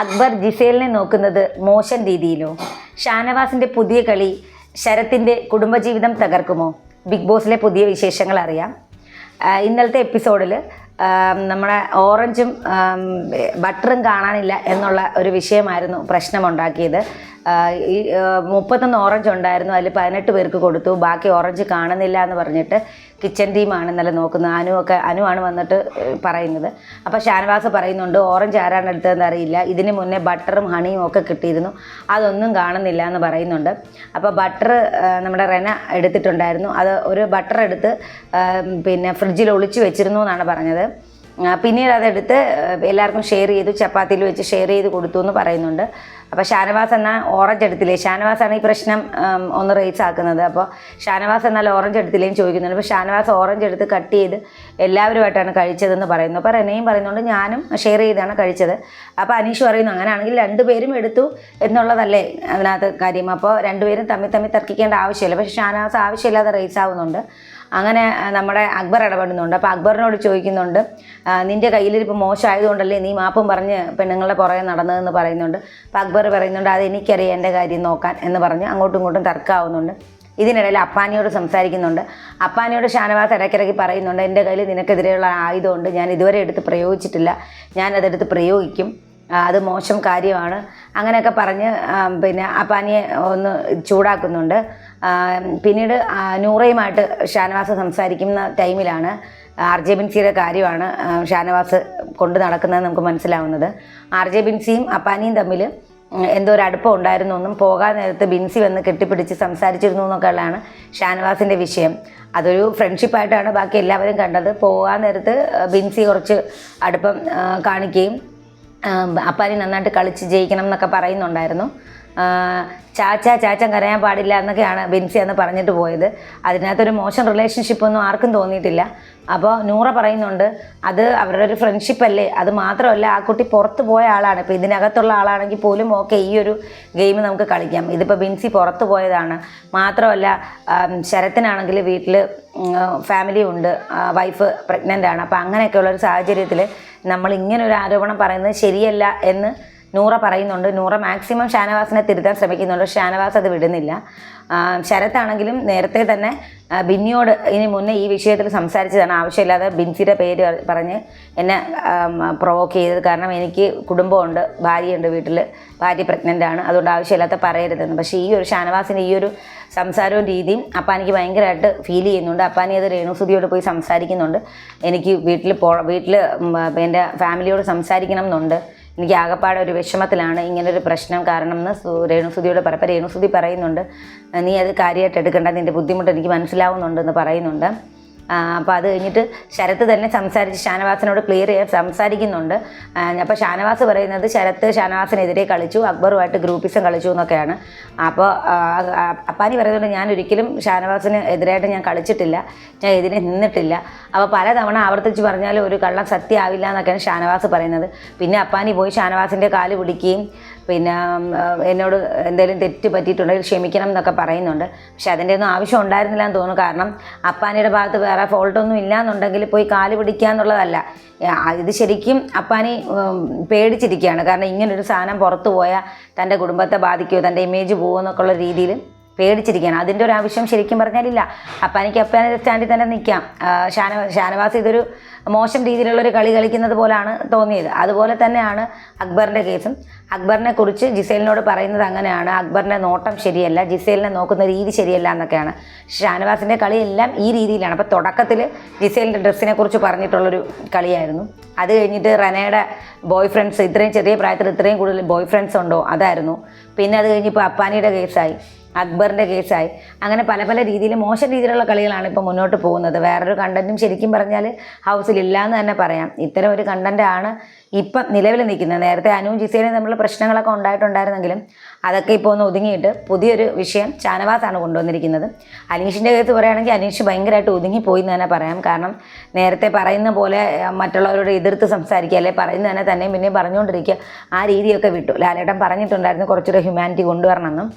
അക്ബർ ജിസേലിനെ നോക്കുന്നത് മോശം രീതിയിലോ? ഷാനവാസിന്റെ പുതിയ കളി ശരത്തിന്റെ കുടുംബജീവിതം തകർക്കുമോ? ബിഗ് ബോസിലെ പുതിയ വിശേഷങ്ങൾ അറിയാം. ഇന്നലത്തെ എപ്പിസോഡിൽ നമ്മുടെ ഓറഞ്ചും ബട്ടറും കാണാനില്ല എന്നുള്ള ഒരു വിഷയമായിരുന്നു പ്രശ്നമുണ്ടാക്കിയത്. ഈ മുപ്പത്തൊന്ന് ഓറഞ്ച് ഉണ്ടായിരുന്നു. അതിൽ പതിനെട്ട് പേർക്ക് കൊടുത്തു. ബാക്കി ഓറഞ്ച് കാണുന്നില്ല എന്ന് പറഞ്ഞിട്ട് കിച്ചൺ ടീമാണ് ഇന്നലെ നോക്കുന്നത്. അനു ഒക്കെ അനു ആണ് വന്നിട്ട് പറയുന്നത്. അപ്പോൾ ഷാനവാസ് പറയുന്നുണ്ട് ഓറഞ്ച് ആരാണ് എടുത്തതെന്ന് അറിയില്ല. ഇതിന് മുന്നേ ബട്ടറും ഹണിയും ഒക്കെ കിട്ടിയിരുന്നു. അതൊന്നും കാണുന്നില്ല എന്ന് പറയുന്നുണ്ട്. അപ്പോൾ ബട്ടർ നമ്മുടെ റെന എടുത്തിട്ടുണ്ടായിരുന്നു. അത് ഒരു ബട്ടർ എടുത്ത് പിന്നെ ഫ്രിഡ്ജിൽ ഒളിച്ചു വെച്ചിരുന്നു എന്നാണ് പറഞ്ഞത്. പിന്നീട് അതെടുത്ത് എല്ലാവർക്കും ഷെയർ ചെയ്തു ചപ്പാത്തിയിൽ വെച്ച് ഷെയർ ചെയ്ത് കൊടുത്തു എന്ന് പറയുന്നുണ്ട്. അപ്പോൾ ഷാനവാസ് എന്ന ഓറഞ്ച് എടുത്തില്ലേ ഷാനവാസാണ് ഈ പ്രശ്നം ഒന്ന് റേസ് ആക്കുന്നത്. അപ്പോൾ ഷാനവാസ് എന്നാൽ ഓറഞ്ച് എടുത്തില്ലേന്ന് ചോദിക്കുന്നുണ്ട്. അപ്പോൾ ഷാനവാസ് ഓറഞ്ച് എടുത്ത് കട്ട് ചെയ്ത് എല്ലാവരുമായിട്ടാണ് കഴിച്ചതെന്ന് പറയുന്നു. അപ്പോൾ റെനയും പറയുന്നുണ്ട് ഞാനും ഷെയർ ചെയ്താണ് കഴിച്ചത്. അപ്പോൾ അനീഷ് പറയുന്നു അങ്ങനെയാണെങ്കിൽ രണ്ടുപേരും എടുത്തു എന്നുള്ളതല്ലേ അതിനകത്ത് കാര്യം? അപ്പോൾ രണ്ടുപേരും തമ്മിൽ തമ്മിൽ തർക്കിക്കേണ്ട ആവശ്യമില്ല. പക്ഷേ ഷാനവാസ് ആവശ്യമില്ലാതെ റേസ് ആവുന്നുണ്ട്. അങ്ങനെ നമ്മുടെ അക്ബർ ഇടപെടുന്നുണ്ട്. അപ്പോൾ അക്ബറിനോട് ചോദിക്കുന്നുണ്ട് നിന്റെ കയ്യിലിരിപ്പ് മോശമായതുകൊണ്ടല്ലേ നീ മാപ്പും പറഞ്ഞ് പെണ്ണുങ്ങളുടെ പുറകെ നടന്നതെന്ന് പറയുന്നുണ്ട്. അപ്പോൾ അക്ബർ പറയുന്നുണ്ട് അത് എനിക്കറിയാം എന്റെ കാര്യം നോക്കാൻ എന്ന് പറഞ്ഞ് അങ്ങോട്ടും ഇങ്ങോട്ടും തർക്കമാവുന്നുണ്ട് ഇതിനിടയിൽ അപ്പാനിയോട് സംസാരിക്കുന്നുണ്ട്. അപ്പാനിയോട് ഷാനവാസ് ഇടയ്ക്കിടയ്ക്ക് പറയുന്നുണ്ട് എന്റെ കയ്യിൽ നിനക്കെതിരെയുള്ള ആയുധമുണ്ട് ഞാൻ ഇതുവരെ എടുത്ത് പ്രയോഗിച്ചിട്ടില്ല. ഞാനതെടുത്ത് പ്രയോഗിക്കും. അത് മോശം കാര്യമാണ്. അങ്ങനെയൊക്കെ പറഞ്ഞ് പിന്നെ അപ്പാനിയെ ഒന്ന് ചൂടാക്കുന്നുണ്ട്. പിന്നീട് നൂറയുമായിട്ട് ഷാനവാസ് സംസാരിക്കുന്ന ടൈമിലാണ് ആർ ജെ ബിൻസിയുടെ കാര്യമാണ് ഷാനവാസ് കൊണ്ട് നടക്കുന്നത് നമുക്ക് മനസ്സിലാവുന്നത്. ആർ ജെ ബിൻസിയും അപ്പാനിയും തമ്മിൽ എന്തോ ഒരു അടുപ്പം ഉണ്ടായിരുന്നു എന്നും പോകാൻ നേരത്ത് ബിൻസി വന്ന് കെട്ടിപ്പിടിച്ച് സംസാരിച്ചിരുന്നു എന്നൊക്കെയുള്ളതാണ് ഷാനവാസിന്റെ വിഷയം. അതൊരു ഫ്രണ്ട്ഷിപ്പായിട്ടാണ് ബാക്കി എല്ലാവരും കണ്ടത്. പോകാൻ നേരത്ത് ബിൻസി കുറച്ച് അടുപ്പം കാണിക്കുകയും അപ്പാനി നന്നായിട്ട് കളിച്ച് ജയിക്കണം എന്നൊക്കെ പറയുന്നുണ്ടായിരുന്നു. ചാച്ച ചാച്ചൻ കരയാൻ പാടില്ല എന്നൊക്കെയാണ് ബിൻസി അന്ന് പറഞ്ഞിട്ട് പോയത്. അതിനകത്തൊരു മോശം റിലേഷൻഷിപ്പ് ഒന്നും ആർക്കും തോന്നിയിട്ടില്ല. അപ്പോൾ നൂറ പറയുന്നുണ്ട് അത് അവരുടെ ഒരു ഫ്രണ്ട്ഷിപ്പ് അല്ലേ? അത് മാത്രമല്ല ആ കുട്ടി പുറത്ത് പോയ ആളാണ്. ഇപ്പോൾ ഇതിനകത്തുള്ള ആളാണെങ്കിൽ പോലും ഓക്കെ ഈ ഒരു ഗെയിം നമുക്ക് കളിക്കാം. ഇതിപ്പോൾ ബിൻസി പുറത്ത് പോയതാണ്. മാത്രമല്ല ശരത്തിനാണെങ്കിൽ വീട്ടിൽ ഫാമിലി ഉണ്ട്. വൈഫ് പ്രഗ്നന്റ് ആണ്. അപ്പോൾ അങ്ങനെയൊക്കെയുള്ള ഒരു സാഹചര്യത്തിൽ നമ്മൾ ഇങ്ങനെ ഒരു ആരോപണം പറയുന്നത് ശരിയല്ല എന്ന് നൂറ പറയുന്നുണ്ട്. നൂറ മാക്സിമം ഷാനവാസിനെ തിരുത്താൻ ശ്രമിക്കുന്നുണ്ട്. ഷാനവാസ് അത് വിടുന്നില്ല. ശരത്താണെങ്കിലും നേരത്തെ തന്നെ ബിന്നിയോട് ഇനി മുന്നേ ഈ വിഷയത്തിൽ സംസാരിച്ചതാണ്. ആവശ്യമില്ലാതെ ബിൻസിയുടെ പേര് പറഞ്ഞ് എന്നെ പ്രൊവോക്ക് ചെയ്തത്. കാരണം എനിക്ക് കുടുംബമുണ്ട് ഭാര്യയുണ്ട് വീട്ടിൽ ഭാര്യ പ്രഗ്നന്റ് ആണ്. അതുകൊണ്ട് ആവശ്യമില്ലാത്ത പറയരുതെന്ന്. പക്ഷേ ഈ ഒരു ഷാനവാസിന്റെ ഈ ഒരു സംസാരവും രീതിയും അപ്പാനിക്ക് ഭയങ്കരമായിട്ട് ഫീൽ ചെയ്യുന്നുണ്ട്. അപ്പാനി അത് രേണുസുതിയോട് പോയി സംസാരിക്കുന്നുണ്ട്. എനിക്ക് വീട്ടിൽ പോ വീട്ടിൽ എന്റെ ഫാമിലിയോട് സംസാരിക്കണം എന്നുണ്ട് എനിക്ക് ആകപ്പാടെ ഒരു വിഷമത്തിലാണ് ഇങ്ങനൊരു പ്രശ്നം. കാരണം എന്ന് രേണുസുതിയോട് പറയപ്പോൾ രേണുസുതി പറയുന്നുണ്ട് നീ അത് കാര്യമായിട്ട് എടുക്കേണ്ട നിന്റെ ബുദ്ധിമുട്ട് എനിക്ക് മനസ്സിലാവുന്നുണ്ടെന്ന് പറയുന്നുണ്ട്. അപ്പോൾ അത് കഴിഞ്ഞിട്ട് ശരത്ത് തന്നെ സംസാരിച്ച് ഷാനവാസിനോട് ക്ലിയർ ചെയ്യാൻ സംസാരിക്കുന്നുണ്ട്. അപ്പോൾ ഷാനവാസ് പറയുന്നത് ശരത്ത് ഷാനവാസിനെതിരെ കളിച്ചു അക്ബറുമായിട്ട് ഗ്രൂപ്പിസം കളിച്ചു എന്നൊക്കെയാണ്. അപ്പോൾ അപ്പാനി പറയുന്നുണ്ട് ഞാൻ ഒരിക്കലും ഷാനവാസിന് എതിരായിട്ട് ഞാൻ കളിച്ചിട്ടില്ല ഞാൻ എതിരെ നിന്നിട്ടില്ല. അപ്പോൾ പലതവണ ആവർത്തിച്ച് പറഞ്ഞാലും ഒരു കള്ളം സത്യമാവില്ല എന്നൊക്കെയാണ് ഷാനവാസ് പറയുന്നത്. പിന്നെ അപ്പാനി പോയി ഷാനവാസിന്റെ കാൽ പിടിക്കുകയും പിന്നെ എന്നോട് എന്തെങ്കിലും തെറ്റ് പറ്റിയിട്ടുണ്ടെങ്കിൽ ക്ഷമിക്കണം എന്നൊക്കെ പറയുന്നുണ്ട്. പക്ഷെ അതിന്റെ ഒന്നും ആവശ്യം ഉണ്ടായിരുന്നില്ല എന്ന് തോന്നുന്നു. കാരണം അപ്പാനിയുടെ ഭാഗത്ത് വേറെ ഫോൾട്ടൊന്നും ഇല്ല എന്നുണ്ടെങ്കിൽ പോയി കാൽ പിടിക്കുക എന്നുള്ളതല്ല ഇത് ശരിക്കും അപ്പാനി പേടിച്ചിരിക്കുകയാണ്. കാരണം ഇങ്ങനൊരു സാധനം പുറത്തു പോയാൽ തന്റെ കുടുംബത്തെ ബാധിക്കുമോ? തന്റെ ഇമേജ് പോകുമോ എന്നൊക്കെ ഉള്ള രീതിയിൽ? പേടിച്ചിരിക്കുകയാണ്. അതിന്റെ ഒരു ആവശ്യം ശരിക്കും പറഞ്ഞാലില്ല. അപ്പം എനിക്ക് അപ്പം സ്റ്റാൻഡിൽ തന്നെ നിൽക്കാം. ഷാന ഷാനവാസ് ഇതൊരു മോശം രീതിയിലുള്ളൊരു കളി കളിക്കുന്നത് പോലാണ് തോന്നിയത്. അതുപോലെ തന്നെയാണ് അക്ബറിന്റെ കേസും. അക്ബറിനെ കുറിച്ച് ജിസേലിനോട് പറയുന്നത് അങ്ങനെയാണ്. അക്ബറിന്റെ നോട്ടം ശരിയല്ല ജിസേലിനെ നോക്കുന്ന രീതി ശരിയല്ല എന്നൊക്കെയാണ്. ഷാനവാസിന്റെ കളിയെല്ലാം ഈ രീതിയിലാണ്. അപ്പോൾ തുടക്കത്തിൽ ജിസേലിന്റെ ഡ്രസ്സിനെ കുറിച്ച് പറഞ്ഞിട്ടുള്ളൊരു കളിയായിരുന്നു. അത് കഴിഞ്ഞിട്ട് റനയുടെ ബോയ് ഫ്രണ്ട്സ് ഇത്രയും ചെറിയ പ്രായത്തിൽ ഇത്രയും കൂടുതൽ ബോയ് ഫ്രണ്ട്സ് ഉണ്ടോ? അതായിരുന്നു. പിന്നെ അത് കഴിഞ്ഞ് ഇപ്പോൾ അപ്പാനിയുടെ കേസായി. അക്ബറിന്റെ കേസായി. അങ്ങനെ പല പല രീതിയിൽ മോശം രീതിയിലുള്ള കളികളാണ് ഇപ്പോൾ മുന്നോട്ട് പോകുന്നത്. വേറൊരു കണ്ടന്റും ശരിക്കും പറഞ്ഞാൽ ഹൗസിലില്ല എന്ന് തന്നെ പറയാം. ഇത്തരം ഒരു കണ്ടന്റാണ് ഇപ്പം നിലവിൽ നിൽക്കുന്നത്. നേരത്തെ അനുവും ജിസേനും തമ്മിലുള്ള പ്രശ്നങ്ങളൊക്കെ ഉണ്ടായിട്ടുണ്ടായിരുന്നെങ്കിലും അതൊക്കെ ഇപ്പോൾ ഒന്ന് ഒതുങ്ങിയിട്ട് പുതിയൊരു വിഷയം ഷാനവാസാണ് കൊണ്ടുവന്നിരിക്കുന്നത്. അനീഷിന്റെ കേസ് പറയുകയാണെങ്കിൽ അനീഷ് ഭയങ്കരമായിട്ട് ഒതുങ്ങിപ്പോയി എന്ന് തന്നെ പറയാം. കാരണം നേരത്തെ പറയുന്ന പോലെ മറ്റുള്ളവരോട് എതിർത്ത് സംസാരിക്കുക അല്ലെ പറയുന്നത് തന്നെ തന്നെയും പിന്നെയും പറഞ്ഞുകൊണ്ടിരിക്കുക ആ രീതിയൊക്കെ വിട്ടു. ലാലേട്ടൻ പറഞ്ഞിട്ടുണ്ടായിരുന്നു കുറച്ചുകൂടെ ഹ്യൂമാനിറ്റി കൊണ്ടുവരണമെന്നും.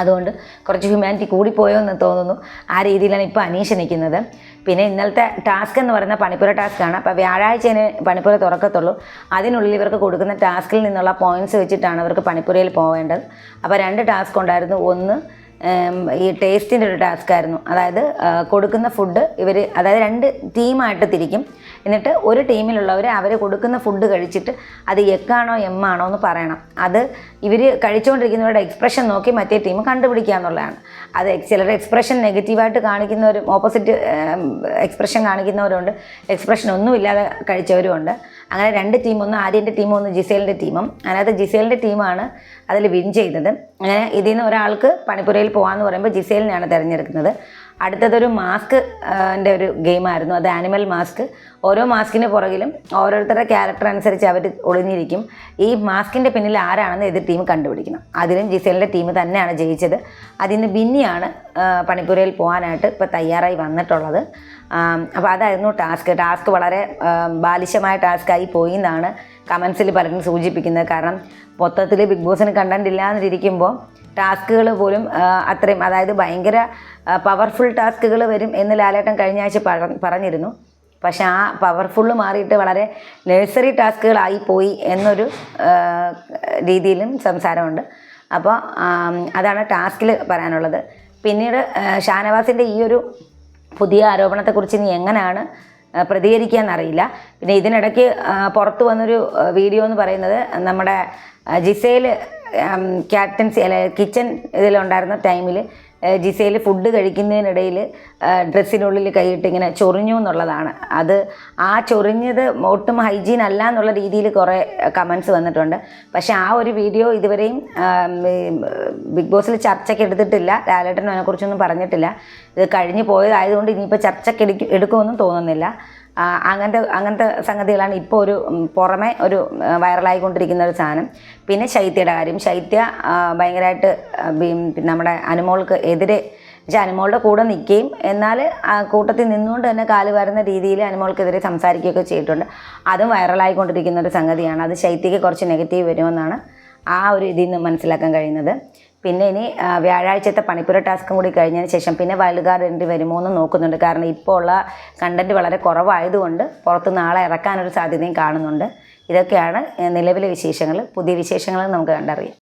അതുകൊണ്ട് കുറച്ച് ഹ്യൂമാനിറ്റി കൂടിപ്പോയോ എന്ന് തോന്നുന്നു. ആ രീതിയിലാണ് ഇപ്പോൾ അനീഷ് നിൽക്കുന്നത് പിന്നെ ഇന്നലത്തെ ടാസ്ക് എന്ന് പറയുന്ന പണിപ്പുര ടാസ്ക്കാണ് അപ്പോൾ വ്യാഴാഴ്ചന് പണിപ്പുര തുറക്കത്തുള്ളൂ. അതിനുള്ളിൽ ഇവർക്ക് കൊടുക്കുന്ന ടാസ്കിൽ നിന്നുള്ള പോയിന്റ്സ് വെച്ചിട്ടാണ് അവർക്ക് പണിപ്പുരയിൽ പോകേണ്ടത് അപ്പോൾ രണ്ട് ടാസ്ക് ഉണ്ടായിരുന്നു. ഒന്ന് ഈ ടേസ്റ്റിന്റെ ഒരു ടാസ്ക് ആയിരുന്നു. അതായത് കൊടുക്കുന്ന ഫുഡ് ഇവർ അതായത് രണ്ട് ടീമായിട്ട് തിരിക്കും. എന്നിട്ട് ഒരു ടീമിലുള്ളവർ അവർ കൊടുക്കുന്ന ഫുഡ് കഴിച്ചിട്ട് അത് എക്കാണോ എം ആണോ എന്ന് പറയണം. അത് ഇവർ കഴിച്ചുകൊണ്ടിരിക്കുന്നവരുടെ എക്സ്പ്രഷൻ നോക്കി മറ്റേ ടീം കണ്ടുപിടിക്കുക എന്നുള്ളതാണ് അത് ചിലർ എക്സ്പ്രഷൻ നെഗറ്റീവായിട്ട് കാണിക്കുന്നവരും ഓപ്പോസിറ്റ് എക്സ്പ്രഷൻ കാണിക്കുന്നവരുണ്ട്. എക്സ്പ്രഷൻ ഒന്നുമില്ലാതെ കഴിച്ചവരുമുണ്ട്. അങ്ങനെ രണ്ട് ടീം ഒന്ന് ആര്യന്റെ ടീമും ഒന്ന് ജിസേലിന്റെ ടീമും അതിനകത്ത് ജിസേലിന്റെ ടീമാണ് അതിൽ വിൻ ചെയ്തത്. അങ്ങനെ ഇതിൽ നിന്ന് ഒരാൾക്ക് പണിപ്പുരയിൽ പോകാമെന്ന് പറയുമ്പോൾ ജിസേലിനെയാണ് തിരഞ്ഞെടുക്കുന്നത്. അടുത്തതൊരു മാസ്ക് എന്റെ ഒരു ഗെയിമായിരുന്നു അത് ആനിമൽ മാസ്ക് ഓരോ മാസ്കിന് പുറകിലും ഓരോരുത്തരുടെ ക്യാരക്ടർ അനുസരിച്ച് അവർ ഒളിഞ്ഞിരിക്കും. ഈ മാസ്കിന്റെ പിന്നിൽ ആരാണെന്ന് എതിർ ടീം കണ്ടുപിടിക്കണം. അതിലും ജിസേലിന്റെ ടീം തന്നെയാണ് ജയിച്ചത്. അതിന് ബിന്നിയാണ് പണിപ്പുരയിൽ പോകാനായിട്ട് ഇപ്പോൾ തയ്യാറായി വന്നിട്ടുള്ളത്. അപ്പോൾ അതായിരുന്നു ടാസ്ക്. ടാസ്ക് വളരെ ബാലിശമായ ടാസ്ക്കായി പോയി എന്നാണ് കമൻസിൽ പലരും സൂചിപ്പിക്കുന്നത്. കാരണം മൊത്തത്തിൽ ബിഗ് ബോസിന് കണ്ടന്റ് ഇല്ലാതിരിക്കുമ്പോൾ ടാസ്കുകൾ പോലും അത്രയും അതായത് ഭയങ്കര പവർഫുൾ ടാസ്കുകൾ വരും എന്ന് ലാലേട്ടൻ കഴിഞ്ഞ ആഴ്ച പറ- പറഞ്ഞിരുന്നു. പക്ഷെ ആ പവർഫുള്ള് മാറിയിട്ട് വളരെ നഴ്സറി ടാസ്കുകളായി പോയി എന്നൊരു രീതിയിലും സംസാരമുണ്ട്. അപ്പോൾ അതാണ് ടാസ്കിൽ പറയാനുള്ളത്. പിന്നീട് ഷാനവാസിന്റെ ഈ ഒരു പുതിയ ആരോപണത്തെക്കുറിച്ച് ഇനി എങ്ങനെയാണ് പ്രതികരിക്കാന്നറിയില്ല. പിന്നെ ഇതിനിടയ്ക്ക് പുറത്തു വന്നൊരു വീഡിയോ എന്ന് പറയുന്നത് നമ്മുടെ ജിസയിൽ ക്യാപ്റ്റൻസി അല്ലെ കിച്ചൺ ഇതിലുണ്ടായിരുന്ന ടൈമിൽ ജിസയിൽ ഫുഡ് കഴിക്കുന്നതിനിടയിൽ ഡ്രസ്സിനുള്ളിൽ കൈയിട്ട് ഇങ്ങനെ ചൊറിഞ്ഞു എന്നുള്ളതാണ്. അത് ആ ചൊറിഞ്ഞത് ഒട്ടും ഹൈജീൻ അല്ല എന്നുള്ള രീതിയിൽ കുറേ കമൻസ് വന്നിട്ടുണ്ട്. പക്ഷേ ആ ഒരു വീഡിയോ ഇതുവരെയും ബിഗ് ബോസിൽ ചർച്ചയ്ക്ക് എടുത്തിട്ടില്ല. ലാലേട്ടനും അതിനെക്കുറിച്ചൊന്നും പറഞ്ഞിട്ടില്ല. ഇത് കഴിഞ്ഞു പോയതായതുകൊണ്ട് ഇനിയിപ്പോൾ ചർച്ചയ്ക്ക് എടുക്കും എടുക്കുമെന്നും തോന്നുന്നില്ല. അങ്ങനത്തെ അങ്ങനത്തെ സംഗതികളാണ് ഇപ്പോൾ ഒരു പുറമെ ഒരു വൈറലായിക്കൊണ്ടിരിക്കുന്ന ഒരു സാധനം. പിന്നെ ശൈത്യയുടെ കാര്യം. ശൈത്യ ഭയങ്കരമായിട്ട് നമ്മുടെ അനുമോൾക്ക് എതിരെ പക്ഷേ അനുമോളുടെ കൂടെ നിൽക്കുകയും എന്നാൽ കൂട്ടത്തിൽ നിന്നുകൊണ്ട് തന്നെ കാൽ വരുന്ന രീതിയിൽ അനുമോൾക്കെതിരെ സംസാരിക്കുകയൊക്കെ ചെയ്തിട്ടുണ്ട്. അതും വൈറലായിക്കൊണ്ടിരിക്കുന്ന ഒരു സംഗതിയാണ്. അത് ശൈത്യക്ക് കുറച്ച് നെഗറ്റീവ് വരുമെന്നാണ് ആ ഒരു ഇതിൽ നിന്ന് മനസ്സിലാക്കാൻ കഴിയുന്നത്. പിന്നെ ഇനി വ്യാഴാഴ്ചത്തെ പണിപ്പുര ടാസ്കും കൂടി കഴിഞ്ഞതിന് ശേഷം പിന്നെ വൈൽഡ് കാർഡ് എൻട്രി വരുമോ എന്ന് നോക്കുന്നുണ്ട്. കാരണം ഇപ്പോൾ ഉള്ള കണ്ടന്റ് വളരെ കുറവായതുകൊണ്ട് പുറത്ത് നാളെ ഇറക്കാനൊരു സാധ്യതയും കാണുന്നുണ്ട്. ഇതൊക്കെയാണ് നിലവിലെ വിശേഷങ്ങൾ. പുതിയ വിശേഷങ്ങൾ നമുക്ക് കണ്ടറിയാം.